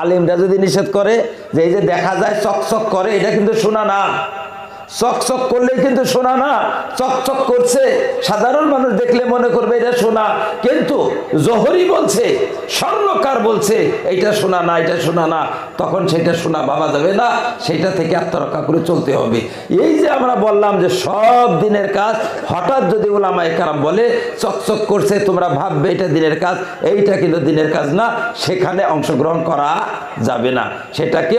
আলিমরা যদি নিষেধ করে যে এই যে দেখা যায় চকচক করে, এটা কিন্তু শোনা না। চকচক করলে কিন্তু শোনা না চকচক করছে। সাধারণ মানুষ দেখলে মনে করবে এটা শোনা কিন্তু জহরি বলছে, স্বর্ণকার বলছে এটা শোনা না, এটা শোনা না। তখন সেটা শোনা বাবা যাবে না, সেটা থেকে আত্মরক্ষা করে চলতে হবে। এই যে আমরা বললাম যে সব দিনের কাজ, হঠাৎ যদি ওলামায় কারাম বলে চকচক করছে, তোমরা ভাববে এটা দিনের কাজ। এইটা কিন্তু দিনের কাজ না, সেখানে অংশগ্রহণ করা যাবে না। সেটাকে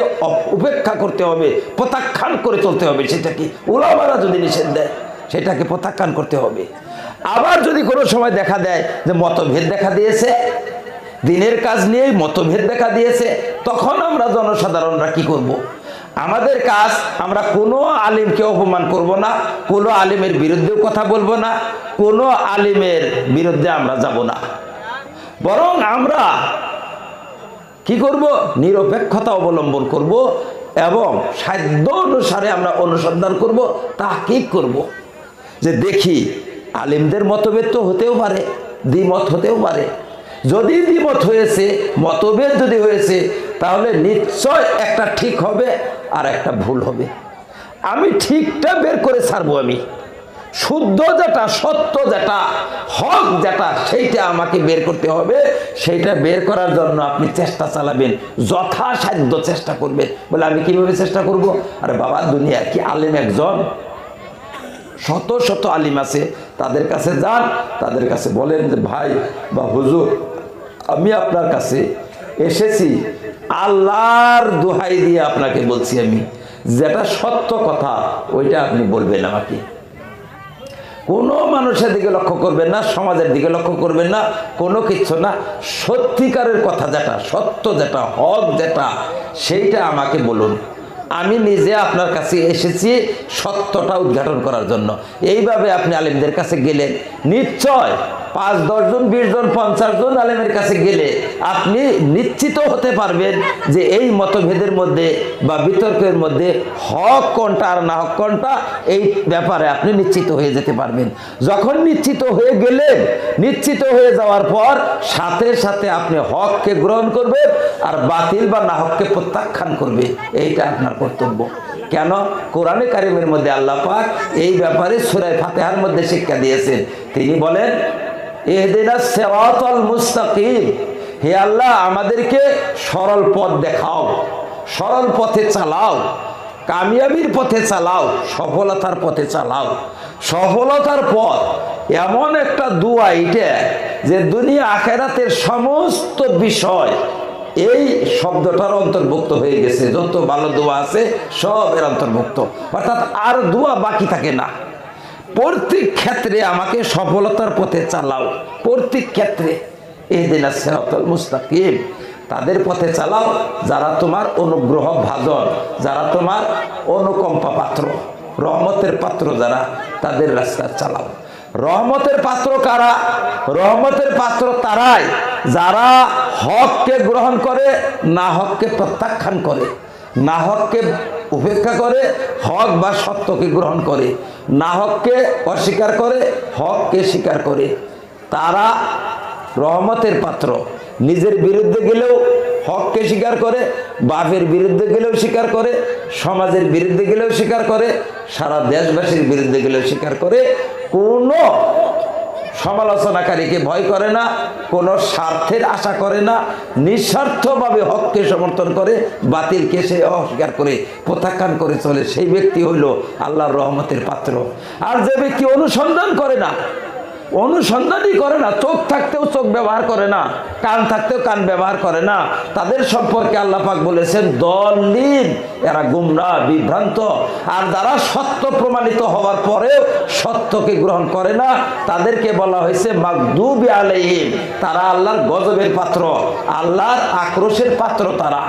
উপেক্ষা করতে হবে, প্রত্যাখ্যান করে চলতে হবে সেটাকে ওলামারা যদি নিষেধ দেয়, সেটাকে প্রত্যাখ্যান করতে হবে। আবার যদি কোনো সময় দেখা দেয় যে মতভেদ দেখা দিয়েছে, দিনের কাজ নিয়েই মতভেদ দেখা দিয়েছে, তখন আমরা জনসাধারণরা কি করব। আমাদের কাজ, আমরা কোনো আলিমকে অপমান করব না, কোনো আলিমের বিরুদ্ধেও কথা বলব না, কোনো আলিমের বিরুদ্ধে আমরা যাব না। বরং আমরা কি করব? নিরপেক্ষতা অবলম্বন করব এবং সাধ্য অনুসারে আমরা অনুসন্ধান করব তাকিক করব। যে দেখি, আলিমদের মতভেদ তো হতেও পারে, দ্বিমত হতেও পারে। যদি দ্বিমত হয়েছে, মতভেদ যদি হয়েছে, তাহলে নিশ্চয় একটা ঠিক হবে আর একটা ভুল হবে। আমি ঠিকটা বের করে ছাড়বো আমি। শুদ্ধ যেটা, সত্য যেটা, হক যেটা, সেইটা আমাকে বের করতে হবে। সেইটা বের করার জন্য আপনি চেষ্টা চালাবেন, যথাসাধ্য চেষ্টা করবেন। বলে, আমি কীভাবে চেষ্টা করব? আরে বাবা দুনিয়া কি আলেম একজন? শত শত আলিম আছে। তাদের কাছে যান, তাদের কাছে বলেন যে, ভাই বা হুজুর, আমি আপনার কাছে এসেছি, আল্লাহর দোহাই দিয়ে আপনাকে বলছি আমি। যেটা সত্য কথা, ওইটা আপনি বলবেন আমাকে। কোনো মানুষের দিকে লক্ষ্য করবেন না, সমাজের দিকে লক্ষ্য করবেন না, কোনো কিছু না। সত্যিকারের কথা যেটা, সত্য যেটা, হক যেটা, সেইটা আমাকে বলুন। আমি নিজে আপনার কাছে এসেছি সত্যটা উদ্ঘাটন করার জন্য। এইভাবে আপনি আলেমদের কাছে গেলেন। নিশ্চয় পাঁচ দশজন বিশ জন, পঞ্চাশ জন আলেমের কাছে গেলে আপনি নিশ্চিত হতে পারবেন যে এই মতভেদের মধ্যে বা বিতর্কের মধ্যে হক কোনটা আর না হক কোনটা, এই ব্যাপারে আপনি নিশ্চিত হয়ে যেতে পারবেন। যখন নিশ্চিত হয়ে গেলেন, নিশ্চিত হয়ে যাওয়ার পর সাথে সাথে আপনি হককে গ্রহণ করবেন আর বাতিল বা না হককে প্রত্যাখ্যান করবে এইটা আপনার কর্তব্য। কেন? কোরআনে কারিমের মধ্যে আল্লাহ পাক এই ব্যাপারে সুরায় ফাতেহার মধ্যে শিক্ষা দিয়েছেন। তিনি বলেন হে আল্লাহ, আমাদেরকে সরল পথ দেখাও, সরল পথে চালাও, কামিয়াবির পথে চালাও, সফলতার পথে চালাও। সফলতার পথ এমন একটা দুয়া এটা যে দুনিয়া আখেরাতের সমস্ত বিষয় এই শব্দটার অন্তর্ভুক্ত হয়ে গেছে। যত ভালো দোয়া আছে, সব এর অন্তর্ভুক্ত। অর্থাৎ আর দোয়া বাকি থাকে না। প্রত্যেক ক্ষেত্রে আমাকে সফলতার পথে চালাও। প্রত্যেক ক্ষেত্রে এই দিন সেরাতল মুস্তাকিম, তাদের পথে চালাও। যারা তোমার অনুগ্রহ ভাজন, যারা তোমার অনুকম্পা পাত্র, রহমতের পাত্র যারা, তাদের রাস্তা চালাও। রহমতের পাত্র কারা? রহমতের পাত্র তারাই। যারা হককে গ্রহণ করে, না হককে প্রত্যাখ্যান করে, না হককে উপেক্ষা করে, হক বা সত্যকে গ্রহণ করে। না হককে অস্বীকার করে, হককে স্বীকার করে। তারা রহমতের পাত্র। নিজের বিরুদ্ধে গেলেও হককে স্বীকার করে, বাপের বিরুদ্ধে গেলেও স্বীকার করে, সমাজের বিরুদ্ধে গেলেও স্বীকার করে, সারা দেশবাসীর বিরুদ্ধে গেলেও স্বীকার করে। কোনো সমালোচনাকারীকে ভয় করে না, কোনো স্বার্থের আশা করে না, নিঃস্বার্থভাবে হককে সমর্থন করে, বাতিলকে সে অস্বীকার করে, প্রত্যাখ্যান করে চলে। সেই ব্যক্তি হইল আল্লাহর রহমতের পাত্র। আর যে ব্যক্তি অনুসন্ধান করে না অনুসন্ধানই করে না, চোখ থাকতেও চোখ ব্যবহার করে না, কান থাকতেও কান ব্যবহার করে না। তাদের সম্পর্কে আল্লাহ পাক বলেছেন দলিন এরা গুমরা, বিভ্রান্ত। আর যারা সত্য প্রমাণিত হওয়ার পরেও সত্যকে গ্রহণ করে না, তাদেরকে বলা হয়েছে মাকদুবি আলাইহিম তারা আল্লাহর গজবের পাত্র, আল্লাহর আক্রোশের পাত্র তারা।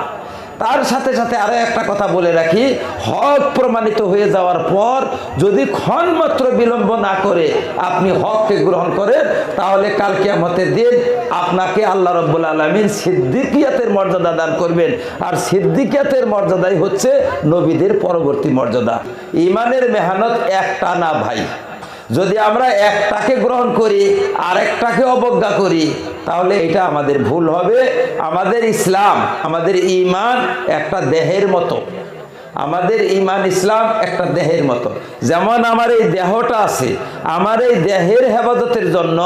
তার সাথে সাথে আরও একটা কথা বলে রাখি, হক প্রমাণিত হয়ে যাওয়ার পর যদি ক্ষণমাত্র বিলম্ব না করে আপনি হককে গ্রহণ করেন, তাহলে কাল কিয়ামতের দিন আপনাকে আল্লাহ রব্বুল আলমিন সিদ্দিকিয়াতের মর্যাদা দান করবেন। আর সিদ্দিকিয়াতের মর্যাদাই হচ্ছে নবীদের পরবর্তী মর্যাদা। ইমানের মেহনত একটা না ভাই। যদি আমরা একটাকে গ্রহণ করি, আরেকটাকে অবজ্ঞা করি, তাহলে এটা আমাদের ভুল হবে। আমাদের ইসলাম, আমাদের ইমান একটা দেহের মতো। আমাদের ইমান ইসলাম একটা দেহের মতো। যেমন আমার এই দেহটা আছে, আমার এই দেহের হেফাজতের জন্য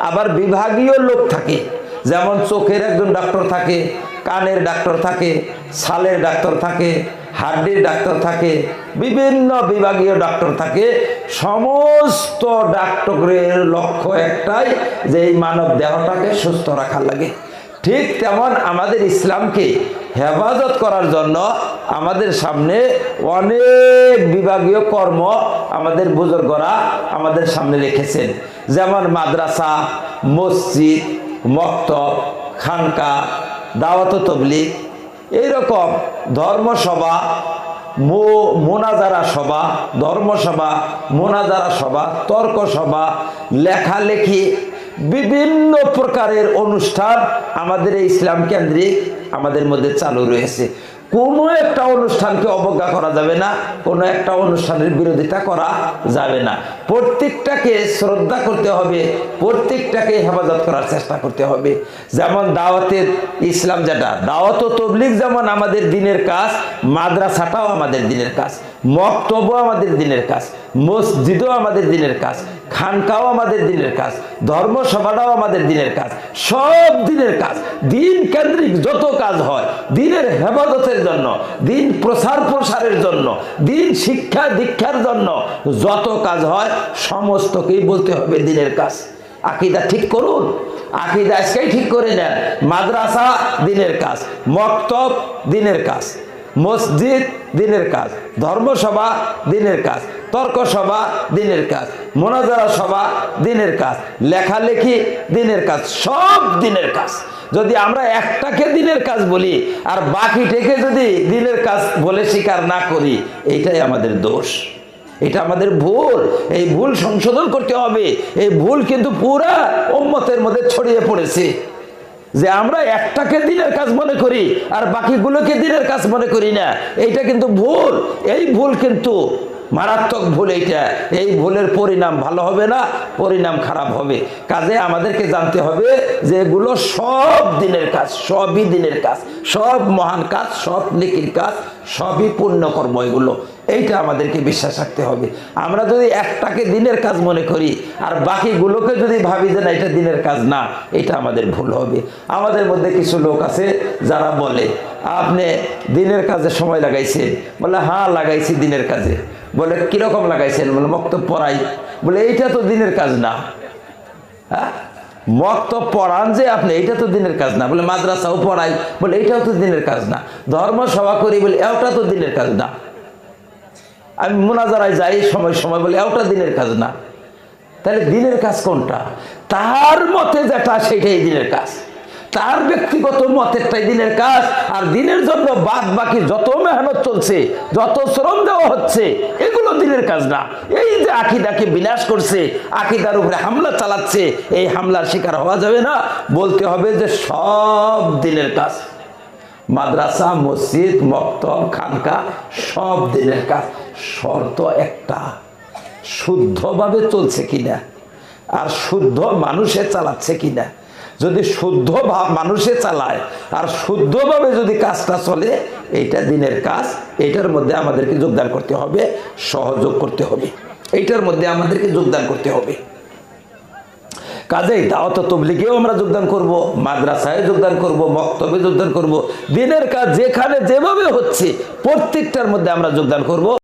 আবার বিভাগীয় লোক থাকে। যেমন চোখের একজন ডাক্তার থাকে, কানের ডাক্তার থাকে, ছালের ডাক্তার থাকে হাড্ডির ডাক্তার থাকে, বিভিন্ন বিভাগীয় ডাক্তার থাকে, সমস্ত ডাক্তারের লক্ষ্য একটাই যে এই মানব দেহটাকে সুস্থ রাখার লাগে। ঠিক তেমন আমাদের ইসলামকে হেফাজত করার জন্য আমাদের সামনে অনেক বিভাগীয় কর্ম আমাদের বুজুর্গরা আমাদের সামনে রেখেছেন। যেমন মাদ্রাসা, মসজিদ, মক্তব, খানকা, দাওয়াত তবলিগ এইরকম ধর্মসভা মোনাজারা সভা, ধর্মসভা, মোনাজারা সভা তর্ক সভা লেখালেখি, বিভিন্ন প্রকারের অনুষ্ঠান আমাদের এই ইসলাম কেন্দ্রিক আমাদের মধ্যে চালু রয়েছে। কোনো একটা অনুষ্ঠানকে অবজ্ঞা করা যাবে না, কোনো একটা অনুষ্ঠানের বিরোধিতা করা যাবে না। প্রত্যেকটাকে শ্রদ্ধা করতে হবে, প্রত্যেকটাকে হেফাজত করার চেষ্টা করতে হবে। যেমন দাওয়াতের ইসলাম যেটা, দাওয়াত ও তবলিগ যেমন আমাদের দিনের কাজ, মাদ্রাসাটাও আমাদের দিনের কাজ। মক্তবও আমাদের দিনের কাজ, মসজিদও আমাদের দিনের কাজ, খানকাও আমাদের দিনের কাজ, ধর্মসভাটাও আমাদের দিনের কাজ, সব দিনের কাজ, দিন কেন্দ্রিক যত কাজ হয়, দিনের হেফাজতের জন্য, দিন প্রসার প্রসারের জন্য, দিন শিক্ষা দীক্ষার জন্য যত কাজ হয়, সমস্তকেই বলতে হবে দিনের কাজ। আকিদা ঠিক করুন, আকিদা আজকেই ঠিক করে নেন, মাদ্রাসা দিনের কাজ, মক্তব দিনের কাজ। মসজিদ দিনের কাজ, ধর্মসভা দিনের কাজ তর্ক সভা দিনের কাজ, মোনাজারা সভা দিনের কাজ, লেখালেখি দিনের কাজ, সব দিনের কাজ। যদি আমরা একটাকে দিনের কাজ বলি, আর বাকিটাকে যদি দিনের কাজ বলে স্বীকার না করি এইটাই আমাদের দোষ। এটা আমাদের ভুল। এই ভুল সংশোধন করতে হবে। এই ভুল কিন্তু পুরা উম্মতের মধ্যে ছড়িয়ে পড়েছে। যে আমরা একটাকে দিনের কাজ মনে করি আর বাকিগুলোকে দিনের কাজ মনে করি না। এইটা কিন্তু ভুল। এই ভুল কিন্তু মারাত্মক ভুল এইটা। এই ভুলের পরিণাম ভালো হবে না, পরিণাম খারাপ হবে। কাজে আমাদেরকে জানতে হবে যে এগুলো সব দিনের কাজ, সবই দিনের কাজ, সব মহান কাজ, সব নেকির কাজ, সবই পুণ্যকর্ম এগুলো। এইটা আমাদেরকে বিশ্বাস রাখতে হবে। আমরা যদি একটাকে দিনের কাজ মনে করি, আর বাকিগুলোকে যদি ভাবি যে না, এটা দিনের কাজ না, এটা আমাদের ভুল হবে। আমাদের মধ্যে কিছু লোক আছে যারা বলে, আপনি দিনের কাজে সময় লাগাইছেন। বলে হ্যাঁ লাগাইছি দিনের কাজে। বলে, কীরকম লাগাইছেন? বলে মক্তব পড়াই। বলে, এইটা তো দিনের কাজ না। হ্যাঁ? মক্তব পড়ান যে আপনি, এইটা তো দিনের কাজ না। বলে, মাদ্রাসাও পড়াই। বলে, এইটাও তো দিনের কাজ না। ধর্ম সভা করি বলে, এটাও তো দিনের কাজ না। আমি মোনাজারায় যাই সময় সময় বলে ওটা দিনের কাজ না। তাহলে দিনের কাজ কোনটা? তার মতে যেটা সেটাই দিনের কাজ। তার ব্যক্তিগত মতেরটাই দিনের কাজ। আর দিনের জন্য বাদ বাকি যত মেহনত চলছে, যত শ্রম দেওয়া হচ্ছে, এগুলো দিনের কাজ না। এই যে আকিদাকে বিনাশ করছে, আকিদার উপরে হামলা চালাচ্ছে, এই হামলার শিকার হওয়া যাবে না। বলতে হবে যে সব দিনের কাজ। মাদ্রাসা, মসজিদ, মক্তব, খানকা, সব দিনের কাজ। শর্ত একটা। শুদ্ধভাবে চলছে কিনা? আর শুদ্ধ মানুষে চালাচ্ছে কিনা? যদি শুদ্ধ ভাব মানুষে চালায়, আর শুদ্ধভাবে যদি কাজটা চলে, এইটা দিনের কাজ, এইটার মধ্যে আমাদেরকে যোগদান করতে হবে, সহযোগ করতে হবে। এইটার মধ্যে আমাদেরকে যোগদান করতে হবে। কাজেই দাওয়াত তবলিগেও আমরা যোগদান করব মাদ্রাসায় যোগদান করব মক্তবে যোগদান করব। দিনের কাজ যেখানে যেভাবে হচ্ছে, প্রত্যেকটার মধ্যে আমরা যোগদান করব।